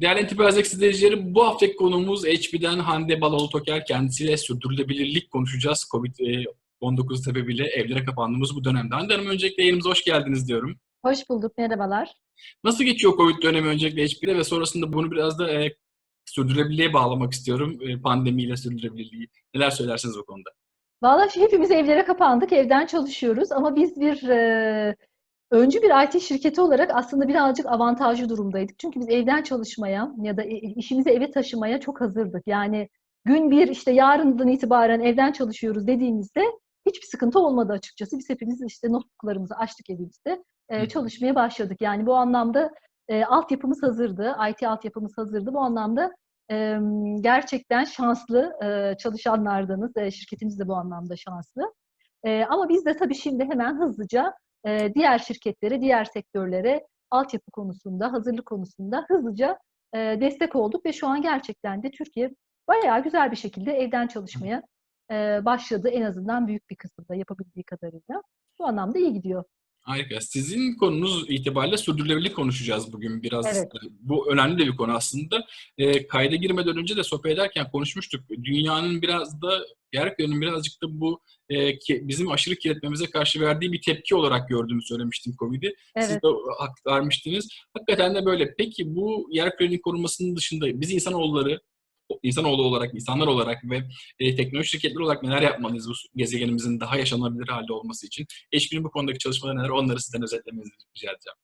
Değerli Enterprise izleyicileri, bu haftaki konuğumuz HP'den Hande Balalı Toker. Kendisiyle sürdürülebilirlik konuşacağız. Covid-19 sebebiyle evlere kapandığımız bu dönemde. Hande Hanım öncelikle yayınımıza hoş geldiniz diyorum. Hoş bulduk, merhabalar. Nasıl geçiyor Covid dönemi öncelikle HP'de ve sonrasında bunu biraz da e, sürdürülebilirliğe bağlamak istiyorum. E, pandemiyle sürdürülebilirliği. Neler söylersiniz bu konuda? Vallahi hepimiz evlere kapandık, evden çalışıyoruz ama biz bir e, öncü bir IT şirketi olarak aslında birazcık avantajlı durumdaydık. Çünkü biz evden çalışmaya ya da işimizi eve taşımaya çok hazırdık. Yani gün bir işte yarından itibaren evden çalışıyoruz dediğimizde hiçbir sıkıntı olmadı açıkçası. Biz hepimiz işte notebooklarımızı açtık evimizde e, çalışmaya başladık. Yani bu anlamda e, altyapımız hazırdı, IT altyapımız hazırdı. Bu anlamda e, gerçekten şanslı e, çalışanlardanız. E, şirketimiz de bu anlamda şanslı. E, ama biz de tabii şimdi hemen hızlıca e, diğer şirketlere, diğer sektörlere altyapı konusunda, hazırlık konusunda hızlıca e, destek olduk ve şu an gerçekten de Türkiye bayağı güzel bir şekilde evden çalışmaya e, başladı. En azından büyük bir kısımda yapabildiği kadarıyla. Bu anlamda iyi gidiyor. Harika. Sizin konunuz itibariyle sürdürülebilirlik konuşacağız bugün biraz. Evet. Bu önemli de bir konu aslında. E, kayda girmeden önce de sohbet ederken konuşmuştuk. Dünyanın biraz da, yeryüzünün birazcık da bu e, ki, bizim aşırı kirletmemize karşı verdiği bir tepki olarak gördüğümü söylemiştim Covid'i. Siz Evet. de hak vermiştiniz. Hakikaten de böyle. Peki bu yer kürenin korunmasının dışında biz insanoğulları insanoğlu olarak, insanlar olarak ve e, teknoloji şirketleri olarak neler yapmalıyız bu gezegenimizin daha yaşanabilir halde olması için? HP'nin bu konudaki çalışmaları neler? Onları sizden özetlemenizi rica edeceğim.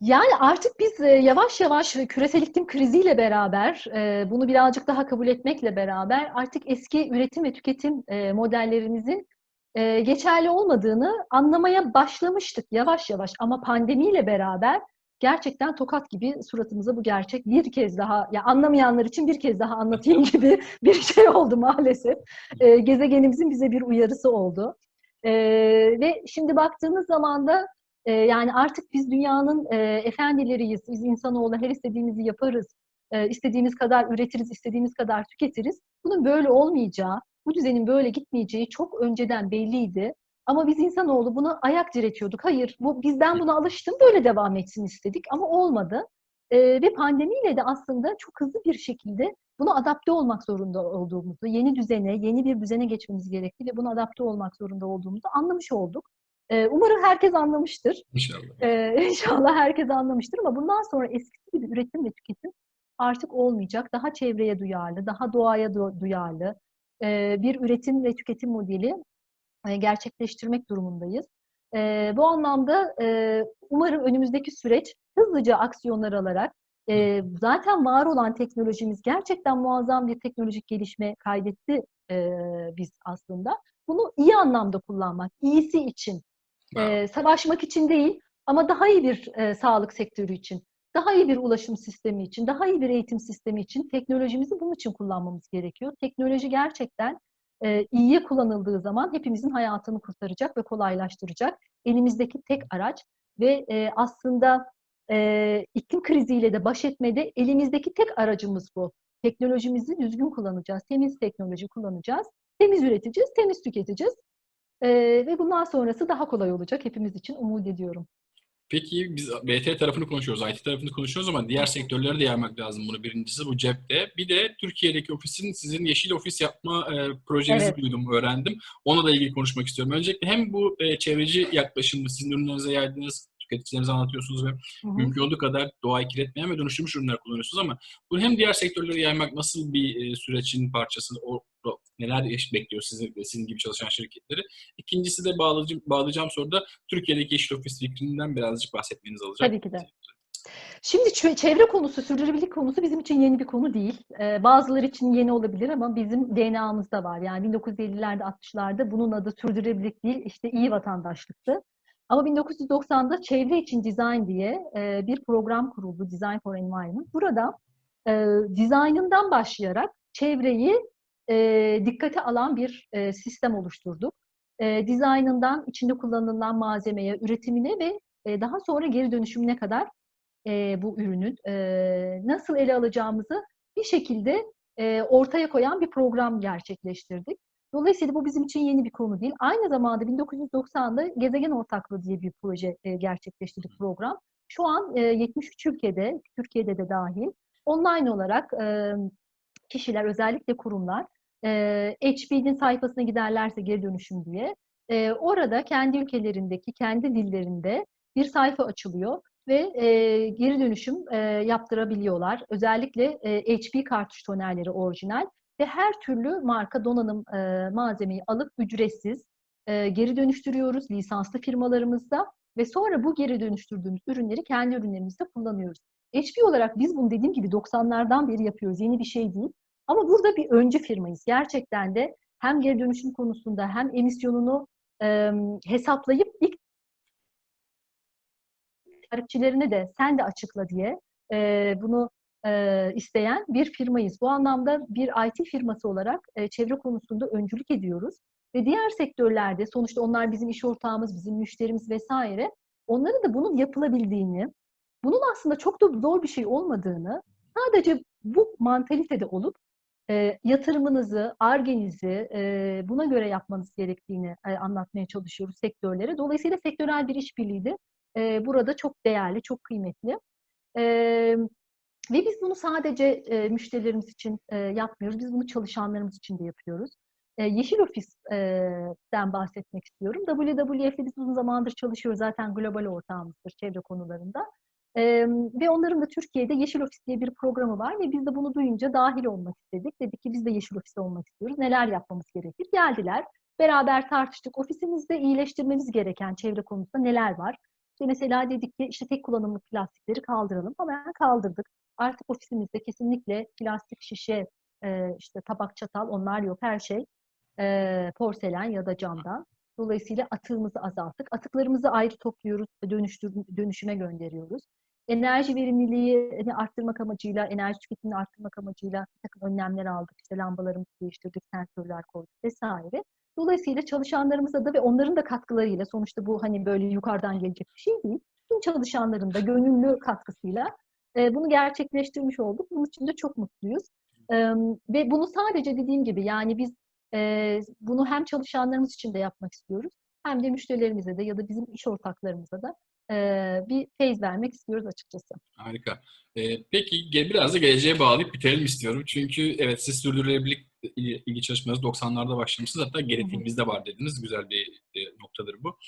Yani artık biz e, yavaş yavaş küresel iklim kriziyle beraber, e, bunu birazcık daha kabul etmekle beraber artık eski üretim ve tüketim e, modellerimizin geçerli olmadığını anlamaya başlamıştık yavaş yavaş. Ama pandemiyle beraber gerçekten tokat gibi suratımıza bu gerçek bir kez daha, ya anlamayanlar için bir kez daha anlatayım gibi bir şey oldu maalesef. E, gezegenimizin bize bir uyarısı oldu. E, ve şimdi baktığımız zaman da e, yani artık biz dünyanın e, efendileriyiz, biz insanoğlu her istediğimizi yaparız, e, istediğimiz kadar üretiriz, istediğimiz kadar tüketiriz. Bunun böyle olmayacağı, bu düzenin böyle gitmeyeceği çok önceden belliydi. Ama biz insanoğlu buna ayak diretiyorduk. Hayır, bu bizden buna alıştım, böyle devam etsin istedik ama olmadı. E, ve pandemiyle de aslında çok hızlı bir şekilde buna adapte olmak zorunda olduğumuzu, yeni düzene, yeni bir düzene geçmemiz gerekti ve buna adapte olmak zorunda olduğumuzu anlamış olduk. E, umarım herkes anlamıştır. İnşallah. Ee, inşallah herkes anlamıştır ama bundan sonra eskisi gibi üretim ve tüketim artık olmayacak. Daha çevreye duyarlı, daha doğaya du- duyarlı e, bir üretim ve tüketim modeli e, gerçekleştirmek durumundayız. E, bu anlamda e, umarım önümüzdeki süreç hızlıca aksiyonlar alarak e, zaten var olan teknolojimiz gerçekten muazzam bir teknolojik gelişme kaydetti e, biz aslında. Bunu iyi anlamda kullanmak, iyisi için, e, savaşmak için değil ama daha iyi bir e, sağlık sektörü için, daha iyi bir ulaşım sistemi için, daha iyi bir eğitim sistemi için teknolojimizi bunun için kullanmamız gerekiyor. Teknoloji gerçekten e, iyiye kullanıldığı zaman hepimizin hayatını kurtaracak ve kolaylaştıracak. Elimizdeki tek araç ve e, aslında e, iklim kriziyle de baş etmede elimizdeki tek aracımız bu. Teknolojimizi düzgün kullanacağız, temiz teknoloji kullanacağız, temiz üreteceğiz, temiz tüketeceğiz. Ee, ve bundan sonrası daha kolay olacak hepimiz için umut ediyorum. Peki biz BT tarafını konuşuyoruz, IT tarafını konuşuyoruz ama diğer sektörlere de yaymak lazım bunu. Birincisi bu cepte. Bir de Türkiye'deki ofisin sizin yeşil ofis yapma e, projenizi Evet. duydum, öğrendim. Onunla da ilgili konuşmak istiyorum. Öncelikle hem bu e, çevreci yaklaşımı sizin ürünlerinize yaydığınız, tüketicilerinize anlatıyorsunuz ve Hı hı. mümkün olduğu kadar doğayı kirletmeyen ve dönüştürmüş ürünler kullanıyorsunuz ama bunu hem diğer sektörlere yaymak nasıl bir e, sürecin parçası, o, o neler yaş- bekliyor sizin, sizin gibi çalışan şirketleri? İkincisi de bağlayacağım, bağlayacağım soruda Türkiye'deki yeşil ofis fikrinden birazcık bahsetmenizi alacak. Tabii ki de. Şimdi çevre konusu, sürdürülebilirlik konusu bizim için yeni bir konu değil. Ee, bazıları için yeni olabilir ama bizim DNA'mızda var. Yani 1950'lerde, 60'larda bunun adı sürdürülebilirlik değil, işte iyi vatandaşlıktı. Ama 1990'da çevre için design diye e, bir program kuruldu, Design for Environment. Burada e, dizaynından başlayarak çevreyi e, dikkate alan bir e, sistem oluşturduk. E, dizaynından, içinde kullanılan malzemeye, üretimine ve e, daha sonra geri dönüşümüne kadar e, bu ürünün e, nasıl ele alacağımızı bir şekilde e, ortaya koyan bir program gerçekleştirdik. Dolayısıyla bu bizim için yeni bir konu değil. Aynı zamanda 1990'da Gezegen Ortaklığı diye bir proje e, gerçekleştirdik program. Şu an e, 73 ülkede, Türkiye'de de dahil online olarak e, kişiler, özellikle kurumlar, e, HP'nin sayfasına giderlerse geri dönüşüm diye, e, orada kendi ülkelerindeki, kendi dillerinde bir sayfa açılıyor ve e, geri dönüşüm e, yaptırabiliyorlar. Özellikle e, HP kartuş tonerleri orijinal ve her türlü marka donanım e, malzemeyi alıp ücretsiz e, geri dönüştürüyoruz lisanslı firmalarımızda ve sonra bu geri dönüştürdüğümüz ürünleri kendi ürünlerimizde kullanıyoruz. HP olarak biz bunu dediğim gibi 90'lardan beri yapıyoruz. Yeni bir şey değil. Ama burada bir öncü firmayız. Gerçekten de hem geri dönüşüm konusunda hem emisyonunu e, hesaplayıp ilk tarifçilerine de sen de açıkla diye e, bunu e, isteyen bir firmayız. Bu anlamda bir IT firması olarak e, çevre konusunda öncülük ediyoruz. Ve diğer sektörlerde sonuçta onlar bizim iş ortağımız, bizim müşterimiz vesaire. Onların da bunun yapılabildiğini, bunun aslında çok da zor bir şey olmadığını, sadece bu mantalitede olup e, yatırımınızı, argenizi e, buna göre yapmanız gerektiğini e, anlatmaya çalışıyoruz sektörlere. Dolayısıyla sektörel bir işbirliği de e, burada çok değerli, çok kıymetli. E, ve biz bunu sadece e, müşterilerimiz için e, yapmıyoruz, biz bunu çalışanlarımız için de yapıyoruz. E, Yeşil Ofis'ten bahsetmek istiyorum. WWF'le biz uzun zamandır çalışıyoruz. Zaten global ortağımızdır çevre konularında. E, ve onların da Türkiye'de Yeşil Ofis diye bir programı var ve biz de bunu duyunca dahil olmak istedik. Dedik ki biz de Yeşil Ofis olmak istiyoruz. Neler yapmamız gerekir? Geldiler. Beraber tartıştık. Ofisimizde iyileştirmemiz gereken çevre konusunda neler var? İşte mesela dedik ki işte tek kullanımlı plastikleri kaldıralım. Hemen kaldırdık. Artık ofisimizde kesinlikle plastik şişe, işte tabak, çatal onlar yok. Her şey porselen ya da camdan. Dolayısıyla atığımızı azalttık. Atıklarımızı ayrı topluyoruz, dönüştür, dönüşüme gönderiyoruz. Enerji verimliliğini arttırmak amacıyla, enerji tüketimini arttırmak amacıyla bir takım önlemler aldık. İşte lambalarımızı değiştirdik, sensörler koyduk vesaire. Dolayısıyla çalışanlarımıza da ve onların da katkılarıyla, sonuçta bu hani böyle yukarıdan gelecek bir şey değil. Tüm çalışanların da gönüllü katkısıyla bunu gerçekleştirmiş olduk. Bunun için de çok mutluyuz. Ve bunu sadece dediğim gibi yani biz bunu hem çalışanlarımız için de yapmak istiyoruz hem de müşterilerimize de ya da bizim iş ortaklarımıza da bir feyz vermek istiyoruz açıkçası. Harika. Peki biraz da geleceğe bağlayıp bitirelim istiyorum. Çünkü evet siz sürdürülebilirlik ilgi çalışmanız 90'larda başlamışsınız. Hatta genetiğimizde var dediniz. Güzel bir noktadır bu.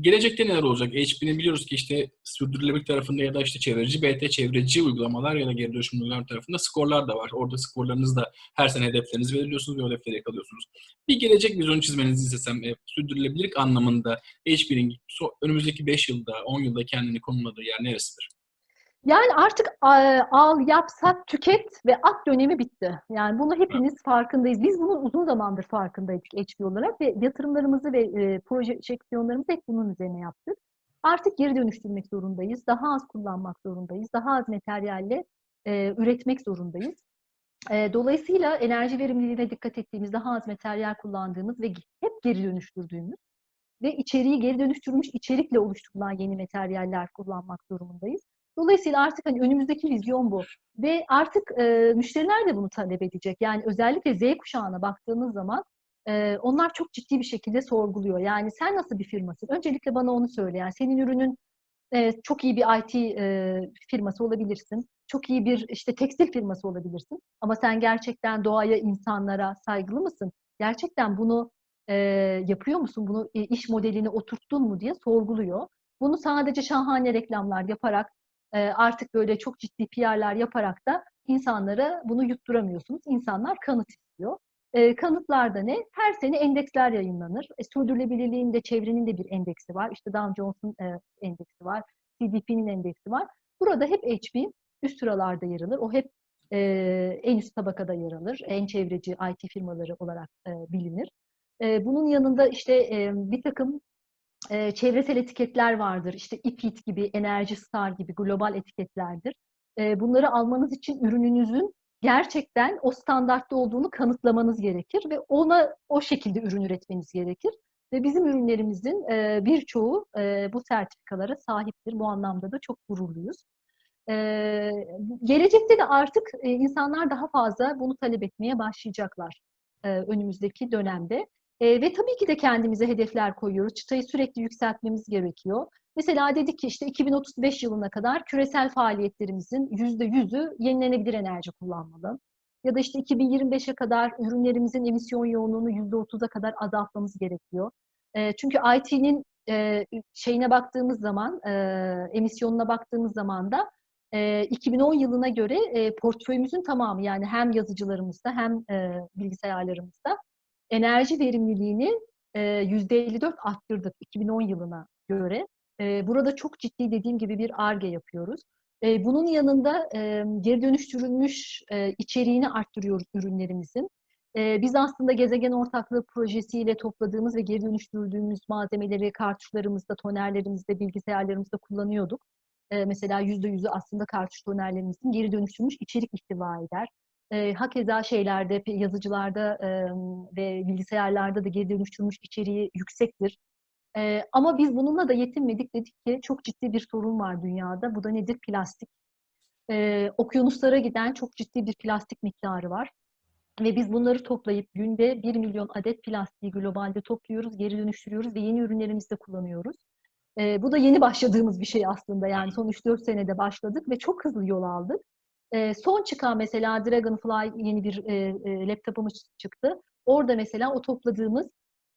Gelecekte neler olacak? HP'nin biliyoruz ki işte sürdürülebilirlik tarafında ya da işte çevreci, BT çevreci uygulamalar ya da geri dönüşüm uygulamalar tarafında skorlar da var. Orada skorlarınız da her sene hedeflerinizi belirliyorsunuz ve o hedefleri yakalıyorsunuz. Bir gelecek vizyonu çizmenizi istesem sürdürülebilirlik anlamında HP'nin önümüzdeki 5 yılda, 10 yılda kendini konumladığı yer neresidir? Yani artık al, yap, sat, tüket ve at dönemi bitti. Yani bunu hepimiz farkındayız. Biz bunun uzun zamandır farkındaydık HP olarak ve yatırımlarımızı ve e, projeksiyonlarımızı hep bunun üzerine yaptık. Artık geri dönüştürmek zorundayız. Daha az kullanmak zorundayız. Daha az materyalle e, üretmek zorundayız. E, dolayısıyla enerji verimliliğine dikkat ettiğimiz, daha az materyal kullandığımız ve hep geri dönüştürdüğümüz ve içeriği geri dönüştürülmüş içerikle oluşturulan yeni materyaller kullanmak durumundayız. Dolayısıyla artık hani önümüzdeki vizyon bu. Ve artık e, müşteriler de bunu talep edecek. Yani özellikle Z kuşağına baktığımız zaman e, onlar çok ciddi bir şekilde sorguluyor. Yani sen nasıl bir firmasın? Öncelikle bana onu söyle. Yani senin ürünün e, çok iyi bir IT e, firması olabilirsin. Çok iyi bir işte tekstil firması olabilirsin. Ama sen gerçekten doğaya, insanlara saygılı mısın? Gerçekten bunu e, yapıyor musun? Bunu e, iş modelini oturttun mu diye sorguluyor. Bunu sadece şahane reklamlar yaparak artık böyle çok ciddi PR'lar yaparak da insanlara bunu yutturamıyorsunuz. İnsanlar kanıt istiyor. E, kanıtlarda ne? Her sene endeksler yayınlanır. E, sürdürülebilirliğin de çevrenin de bir endeksi var. İşte Dow Jones'un e, endeksi var. CDP'nin endeksi var. Burada hep HP üst sıralarda yer alır. O hep e, en üst tabakada yer alır. En çevreci IT firmaları olarak e, bilinir. E, bunun yanında işte e, bir takım e, çevresel etiketler vardır. İşte İPIT gibi, Enerji Star gibi global etiketlerdir. E, bunları almanız için ürününüzün gerçekten o standartta olduğunu kanıtlamanız gerekir ve ona o şekilde ürün üretmeniz gerekir. Ve bizim ürünlerimizin e, birçoğu e, bu sertifikalara sahiptir. Bu anlamda da çok gururluyuz. E, gelecekte de artık insanlar daha fazla bunu talep etmeye başlayacaklar e, önümüzdeki dönemde. E, ve tabii ki de kendimize hedefler koyuyoruz. Çıtayı sürekli yükseltmemiz gerekiyor. Mesela dedik ki işte 2035 yılına kadar küresel faaliyetlerimizin %100'ü yenilenebilir enerji kullanmalı. Ya da işte 2025'e kadar ürünlerimizin emisyon yoğunluğunu %30'a kadar azaltmamız gerekiyor. E, çünkü IT'nin e, şeyine baktığımız zaman, e, emisyonuna baktığımız zaman da e, 2010 yılına göre e, portföyümüzün tamamı yani hem yazıcılarımızda hem e, bilgisayarlarımızda enerji verimliliğini e, %54 arttırdık 2010 yılına göre. E, burada çok ciddi dediğim gibi bir ARGE yapıyoruz. E, bunun yanında e, geri dönüştürülmüş e, içeriğini arttırıyoruz ürünlerimizin. E, biz aslında gezegen ortaklığı projesiyle topladığımız ve geri dönüştürdüğümüz malzemeleri kartuşlarımızda, tonerlerimizde, bilgisayarlarımızda kullanıyorduk. E, mesela %100'ü aslında kartuş tonerlerimizin geri dönüştürülmüş içerik ihtiva eder. E, hakeza şeylerde, yazıcılarda e, ve bilgisayarlarda da geri dönüştürülmüş içeriği yüksektir. E, ama biz bununla da yetinmedik. Dedik ki çok ciddi bir sorun var dünyada. Bu da nedir? Plastik. E, okyanuslara giden çok ciddi bir plastik miktarı var. Ve biz bunları toplayıp günde 1 milyon adet plastiği globalde topluyoruz, geri dönüştürüyoruz ve yeni ürünlerimizde kullanıyoruz. E, bu da yeni başladığımız bir şey aslında. Yani son 3-4 senede başladık ve çok hızlı yol aldık. E, son çıkan mesela Dragonfly yeni bir e, e, laptopumuz çıktı. Orada mesela o topladığımız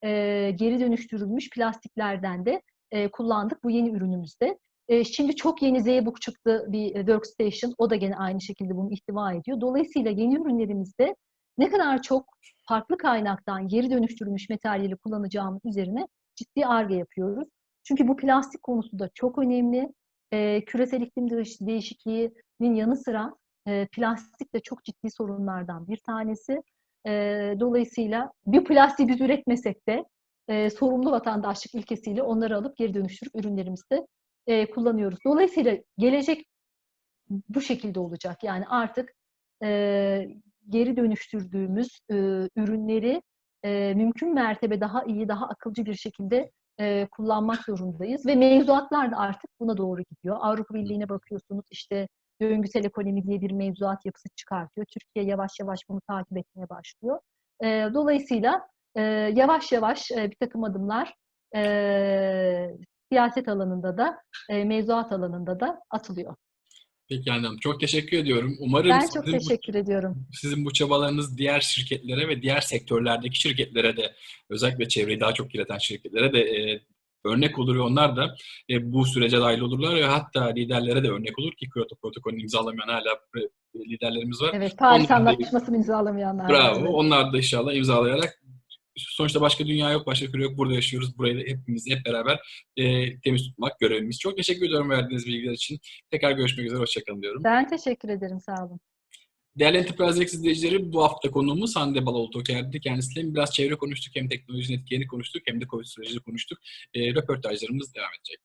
e, geri dönüştürülmüş plastiklerden de e, kullandık bu yeni ürünümüzde. E, şimdi çok yeni ZBook çıktı bir workstation. O da gene aynı şekilde bunu ihtiva ediyor. Dolayısıyla yeni ürünlerimizde ne kadar çok farklı kaynaktan geri dönüştürülmüş materyali kullanacağımız üzerine ciddi arge yapıyoruz. Çünkü bu plastik konusu da çok önemli. E, küresel iklim değişikliğinin yanı sıra plastik de çok ciddi sorunlardan bir tanesi. Dolayısıyla bir plastiği biz üretmesek de sorumlu vatandaşlık ilkesiyle onları alıp geri dönüştürüp ürünlerimizde kullanıyoruz. Dolayısıyla gelecek bu şekilde olacak. Yani artık geri dönüştürdüğümüz ürünleri mümkün mertebe daha iyi, daha akılcı bir şekilde kullanmak zorundayız. Ve mevzuatlar da artık buna doğru gidiyor. Avrupa Birliği'ne bakıyorsunuz işte döngüsel ekonomi diye bir mevzuat yapısı çıkartıyor. Türkiye yavaş yavaş bunu takip etmeye başlıyor. E, dolayısıyla e, yavaş yavaş e, bir takım adımlar e, siyaset alanında da, e, mevzuat alanında da atılıyor. Peki Hanım, çok teşekkür ediyorum. Umarım ben çok teşekkür bu, ediyorum. Sizin bu çabalarınız diğer şirketlere ve diğer sektörlerdeki şirketlere de özellikle çevreyi daha çok kirleten şirketlere de e, örnek olur ve onlar da e, bu sürece dahil olurlar ve hatta liderlere de örnek olur ki Kyoto protokolünü imzalamayan hala liderlerimiz var. Evet, Paris Anlaşması'nı imzalamayanlar. Bravo. evet. Onlar da inşallah imzalayarak sonuçta başka dünya yok, başka küre yok. Burada yaşıyoruz. Burayı da hepimiz hep beraber e, temiz tutmak görevimiz. Çok teşekkür ediyorum verdiğiniz bilgiler için. Tekrar görüşmek üzere. Hoşçakalın diyorum. Ben teşekkür ederim, sağ olun. Değerli Enterprise X izleyicileri bu hafta konuğumuz Hande Baloğlu Toker'di. Kendisiyle biraz çevre konuştuk, hem teknolojinin etkilerini konuştuk, hem de Covid sürecini konuştuk. E, röportajlarımız devam edecek.